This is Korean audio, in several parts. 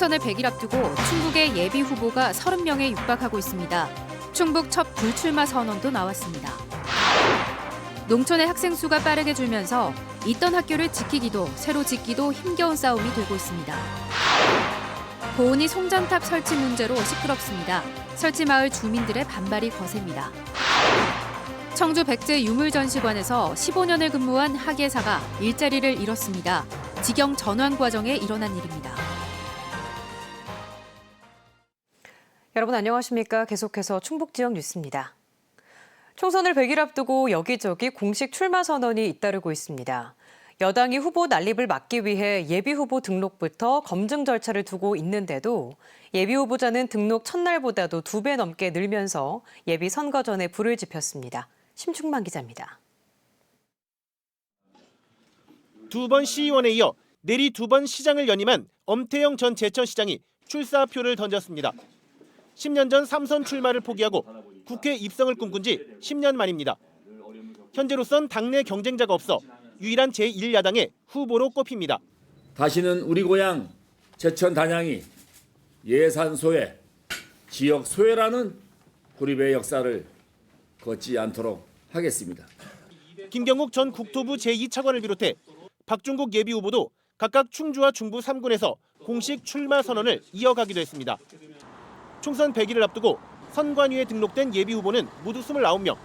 총선을 100일 앞두고 충북의 예비 후보가 30명에 육박하고 있습니다. 충북 첫 불출마 선언도 나왔습니다. 농촌의 학생 수가 빠르게 줄면서 있던 학교를 지키기도 새로 짓기도 힘겨운 싸움이 되고 있습니다. 고은이 송전탑 설치 문제로 시끄럽습니다. 설치 마을 주민들의 반발이 거셉니다. 청주 백제 유물 전시관에서 15년을 근무한 학예사가 일자리를 잃었습니다. 직영 전환 과정에 일어난 일입니다. 여러분 안녕하십니까? 계속해서 충북 지역 뉴스입니다. 총선을 100일 앞두고 여기저기 공식 출마 선언이 잇따르고 있습니다. 여당이 후보 난립을 막기 위해 예비 후보 등록부터 검증 절차를 두고 있는데도 예비 후보자는 등록 첫날보다도 두 배 넘게 늘면서 예비 선거 전에 불을 지폈습니다. 심충만 기자입니다. 두 번 시의원에 이어 내리 두 번 시장을 연임한 엄태영 전 제천시장이 출사표를 던졌습니다. 10년 전 삼선 출마를 포기하고 국회 입성을 꿈꾼 지 10년 만입니다. 현재로선 당내 경쟁자가 없어 유일한 제1야당의 후보로 꼽힙니다. 다시는 우리 고향 제천 단양이 예산 소외, 지역 소외라는 구립의 역사를 걷지 않도록 하겠습니다. 김경욱 전 국토부 제2차관을 비롯해 박중국 예비 후보도 각각 충주와 중부 3군에서 공식 출마 선언을 이어가기도 했습니다. 총선 100일을 앞두고 선관위에 등록된 예비 후보는 모두 29명.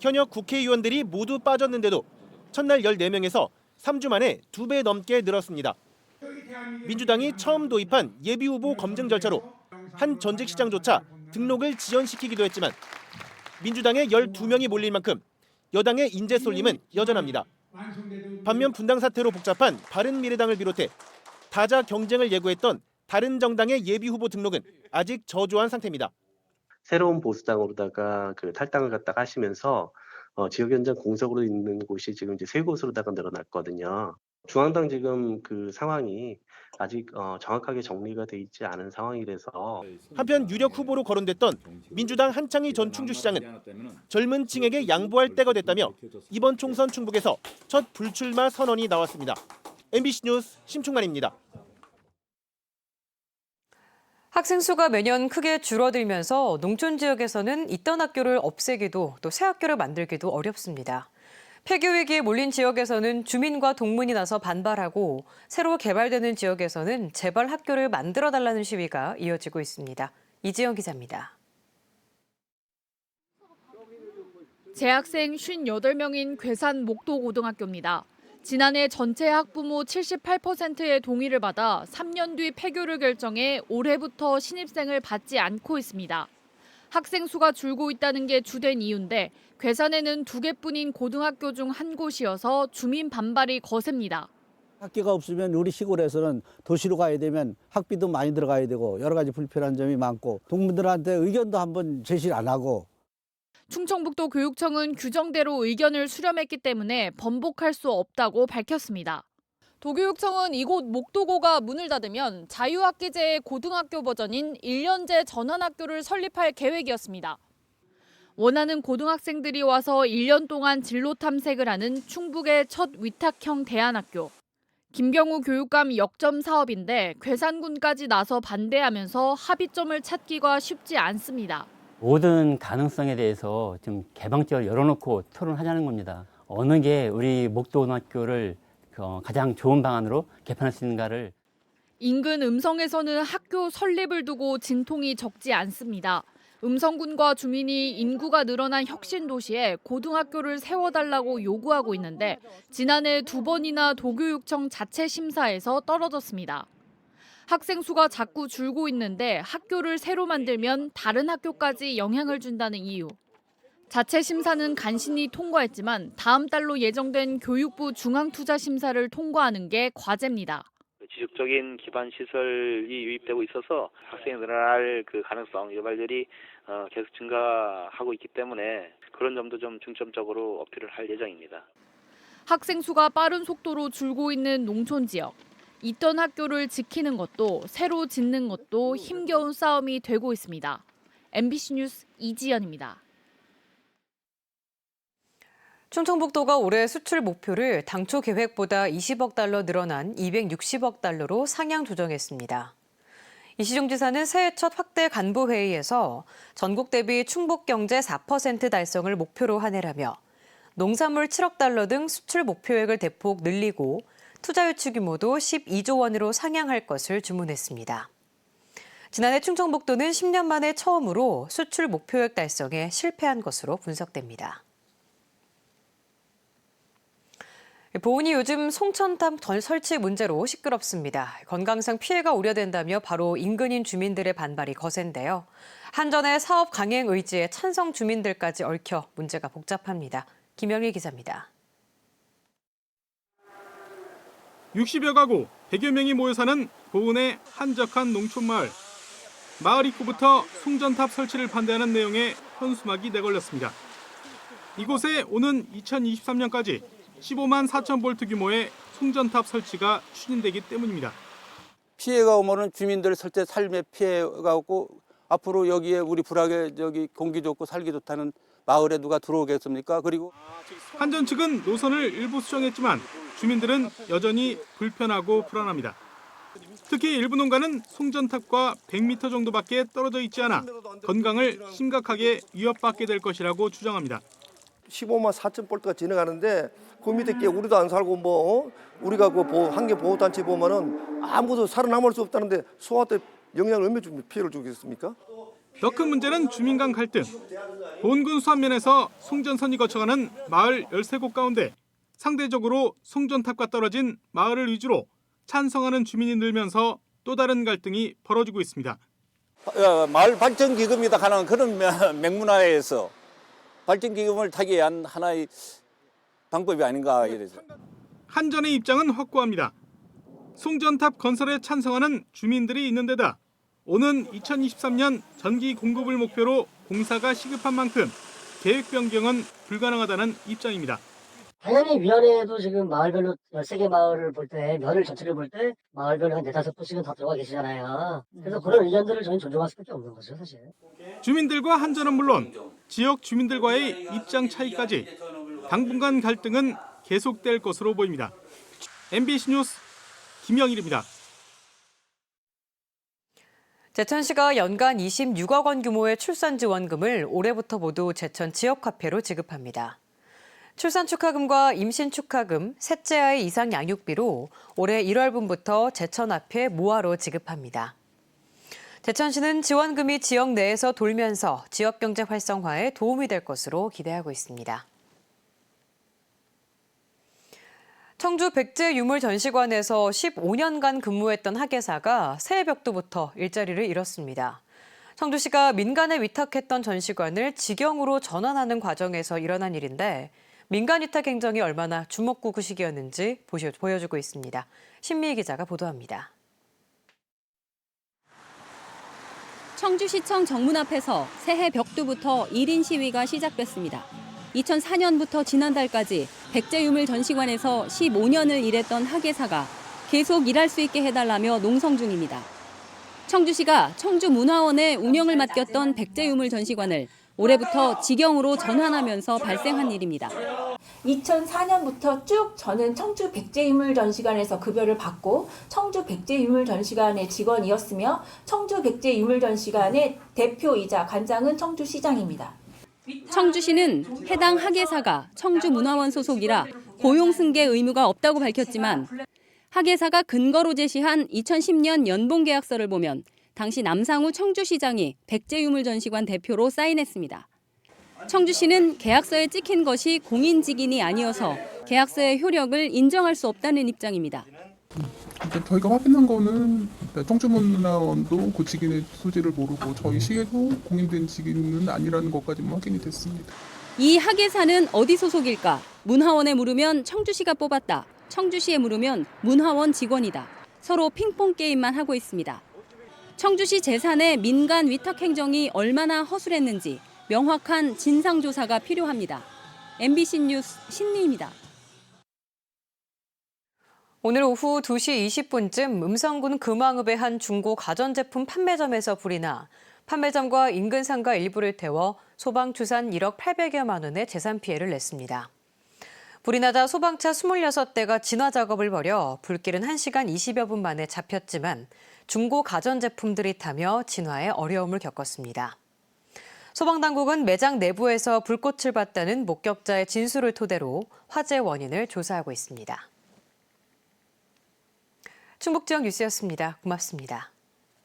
현역 국회의원들이 모두 빠졌는데도 첫날 14명에서 3주 만에 2배 넘게 늘었습니다. 민주당이 처음 도입한 예비 후보 검증 절차로 한 전직 시장조차 등록을 지연시키기도 했지만 민주당의 12명이 몰릴 만큼 여당의 인재 쏠림은 여전합니다. 반면 분당 사태로 복잡한 바른미래당을 비롯해 다자 경쟁을 예고했던 다른 정당의 예비 후보 등록은 아직 저조한 상태입니다. 새로운 보수당으로다가 그 탈당을 갖다가 하시면서 어, 지역 현장 공석으로 있는 곳이 지금 이제 세 곳으로다가 늘어났거든요. 중앙당 지금 그 상황이 아직 어, 정확하게 정리가 돼 있지 않은 상황이라서 한편 유력 후보로 거론됐던 민주당 한창희 전 충주시장은 젊은 층에게 양보할 때가 됐다며 이번 총선 충북에서 첫 불출마 선언이 나왔습니다. MBC 뉴스 심충만입니다. 학생 수가 매년 크게 줄어들면서 농촌 지역에서는 있던 학교를 없애기도 또 새 학교를 만들기도 어렵습니다. 폐교 위기에 몰린 지역에서는 주민과 동문이 나서 반발하고 새로 개발되는 지역에서는 재발 학교를 만들어 달라는 시위가 이어지고 있습니다. 이지영 기자입니다. 재학생 58명인 괴산 목도고등학교입니다. 지난해 전체 학부모 78%의 동의를 받아 3년 뒤 폐교를 결정해 올해부터 신입생을 받지 않고 있습니다. 학생 수가 줄고 있다는 게 주된 이유인데 괴산에는 두 개뿐인 고등학교 중 한 곳이어서 주민 반발이 거셉니다. 학교가 없으면 우리 시골에서는 도시로 가야 되면 학비도 많이 들어가야 되고 여러 가지 불편한 점이 많고 동문들한테 의견도 한번 제시를 안 하고 충청북도 교육청은 규정대로 의견을 수렴했기 때문에 번복할 수 없다고 밝혔습니다. 도교육청은 이곳 목도고가 문을 닫으면 자유학기제의 고등학교 버전인 1년제 전환학교를 설립할 계획이었습니다. 원하는 고등학생들이 와서 1년 동안 진로 탐색을 하는 충북의 첫 위탁형 대안학교. 김경우 교육감 역점 사업인데 괴산군까지 나서 반대하면서 합의점을 찾기가 쉽지 않습니다. 모든 가능성에 대해서 좀 개방적으로 열어놓고 토론하자는 겁니다. 어느 게 우리 목도고등학교를 어, 가장 좋은 방안으로 개편할 수 있는가를 인근 음성에서는 학교 설립을 두고 진통이 적지 않습니다. 음성군과 주민이 인구가 늘어난 혁신 도시에 고등학교를 세워달라고 요구하고 있는데 지난해 두 번이나 도교육청 자체 심사에서 떨어졌습니다. 학생 수가 자꾸 줄고 있는데 학교를 새로 만들면 다른 학교까지 영향을 준다는 이유. 자체 심사는 간신히 통과했지만 다음 달로 예정된 교육부 중앙투자 심사를 통과하는 게 과제입니다. 지속적인 기반 시설이 유입되고 있어서 학생이 늘어날 그 가능성 유발들이 어, 계속 증가하고 있기 때문에 그런 점도 좀 중점적으로 어필을 할 예정입니다. 학생 수가 빠른 속도로 줄고 있는 농촌 지역. 있던 학교를 지키는 것도 새로 짓는 것도 힘겨운 싸움이 되고 있습니다. MBC 뉴스 이지연입니다. 충청북도가 올해 수출 목표를 당초 계획보다 20억 달러 늘어난 260억 달러로 상향 조정했습니다. 이시종 지사는 새해 첫 확대 간부 회의에서 전국 대비 충북 경제 4% 달성을 목표로 한 해라며 농산물 7억 달러 등 수출 목표액을 대폭 늘리고 투자 유치 규모도 12조 원으로 상향할 것을 주문했습니다. 지난해 충청북도는 10년 만에 처음으로 수출 목표액 달성에 실패한 것으로 분석됩니다. 보은이 요즘 송천탑 덜 설치 문제로 시끄럽습니다. 건강상 피해가 우려된다며 바로 인근인 주민들의 반발이 거센데요. 한전의 사업 강행 의지에 찬성 주민들까지 얽혀 문제가 복잡합니다. 김영일 기자입니다. 60여 가구 100여 명이 모여 사는 보은의 한적한 농촌 마을. 마을 입구부터 송전탑 설치를 반대하는 내용의 현수막이 내걸렸습니다. 이곳에 오는 2023년까지 15만 4천 볼트 규모의 송전탑 설치가 추진되기 때문입니다. 피해가 오면은 주민들 설때 삶에 피해가 오고 앞으로 여기에 우리 불하게 저기 공기 좋고 살기 좋다는 마을에 누가 들어오겠습니까? 그리고 한전 측은 노선을 일부 수정했지만 주민들은 여전히 불편하고 불안합니다. 특히 일부 농가는 송전탑과 100m 정도밖에 떨어져 있지 않아 건강을 심각하게 위협받게 될 것이라고 주장합니다. 15만 4천 볼트가 지나가는데 그 밑에 게 우리도 안 살고 뭐 어? 우리가 그 보호, 한계 보호 단체 보면은 아무도 살아남을 수 없다는데 소한테 영향을 얼마나 좀 피해를 주겠습니까? 더 큰 문제는 주민 간 갈등. 본군 수안면에서 송전선이 거쳐가는 마을 13곳 가운데 상대적으로 송전탑과 떨어진 마을을 위주로 찬성하는 주민이 늘면서 또 다른 갈등이 벌어지고 있습니다. 어, 마을 발전 기금이다 하는 그런 맹문화에서 발전 기금을 타기 위한 하나의 방법이 아닌가 이래서. 한전의 입장은 확고합니다. 송전탑 건설에 찬성하는 주민들이 있는 데다 오는 2023년 전기 공급을 목표로 공사가 시급한 만큼 계획 변경은 불가능하다는 입장입니다. 당연히 위원회에도 지금 마을별로 13개 마을을 볼 때, 면을 전체를 볼 때, 마을별로 한 네다섯 분씩은 더 들어가 계시잖아요. 그래서 그런 의견들을 저희는 존중할 수밖에 없는 거죠, 사실. 주민들과 한전은 물론 지역 주민들과의 입장 차이까지 당분간 갈등은 계속될 것으로 보입니다. MBC 뉴스 김영일입니다. 제천시가 연간 26억 원 규모의 출산 지원금을 올해부터 모두 제천 지역화폐로 지급합니다. 출산 축하금과 임신 축하금, 셋째 아이 이상 양육비로 올해 1월분부터 제천화폐 모아로 지급합니다. 제천시는 지원금이 지역 내에서 돌면서 지역 경제 활성화에 도움이 될 것으로 기대하고 있습니다. 청주 백제 유물 전시관에서 15년간 근무했던 학예사가 새해 벽두부터 일자리를 잃었습니다. 청주시가 민간에 위탁했던 전시관을 직영으로 전환하는 과정에서 일어난 일인데 민간 위탁 행정이 얼마나 주먹구구식이었는지 보여주고 있습니다. 신미희 기자가 보도합니다. 청주시청 정문 앞에서 새해 벽두부터 1인 시위가 시작됐습니다. 2004년부터 지난달까지 백제유물 전시관에서 15년을 일했던 학예사가 계속 일할 수 있게 해달라며 농성 중입니다. 청주시가 청주문화원의 운영을 맡겼던 백제유물 전시관을 올해부터 직영으로 전환하면서 발생한 일입니다. 2004년부터 쭉 저는 청주 백제유물 전시관에서 급여를 받고 청주 백제유물 전시관의 직원이었으며 청주 백제유물 전시관의 대표이자 관장은 청주시장입니다. 청주시는 해당 학예사가 청주문화원 소속이라 고용 승계 의무가 없다고 밝혔지만 학예사가 근거로 제시한 2010년 연봉 계약서를 보면 당시 남상우 청주시장이 백제유물 전시관 대표로 사인했습니다. 청주시는 계약서에 찍힌 것이 공인직인이 아니어서 계약서의 효력을 인정할 수 없다는 입장입니다. 저희가 확인한 거는 청주문화원도 그 직인의 소지를 모르고 저희 시에도 공인된 직인은 아니라는 것까지만 확인이 됐습니다. 이 학예사는 어디 소속일까? 문화원에 물으면 청주시가 뽑았다. 청주시에 물으면 문화원 직원이다. 서로 핑퐁 게임만 하고 있습니다. 청주시 재산의 민간 위탁 행정이 얼마나 허술했는지 명확한 진상조사가 필요합니다. MBC 뉴스 신미입니다. 오늘 오후 2시 20분쯤 음성군 금왕읍의 한 중고 가전제품 판매점에서 불이 나 판매점과 인근 상가 일부를 태워 소방 추산 1억 800여만 원의 재산 피해를 냈습니다. 불이 나자 소방차 26대가 진화 작업을 벌여 불길은 1시간 20여 분 만에 잡혔지만 중고 가전제품들이 타며 진화에 어려움을 겪었습니다. 소방당국은 매장 내부에서 불꽃을 봤다는 목격자의 진술을 토대로 화재 원인을 조사하고 있습니다. 충북지역 뉴스였습니다. 고맙습니다.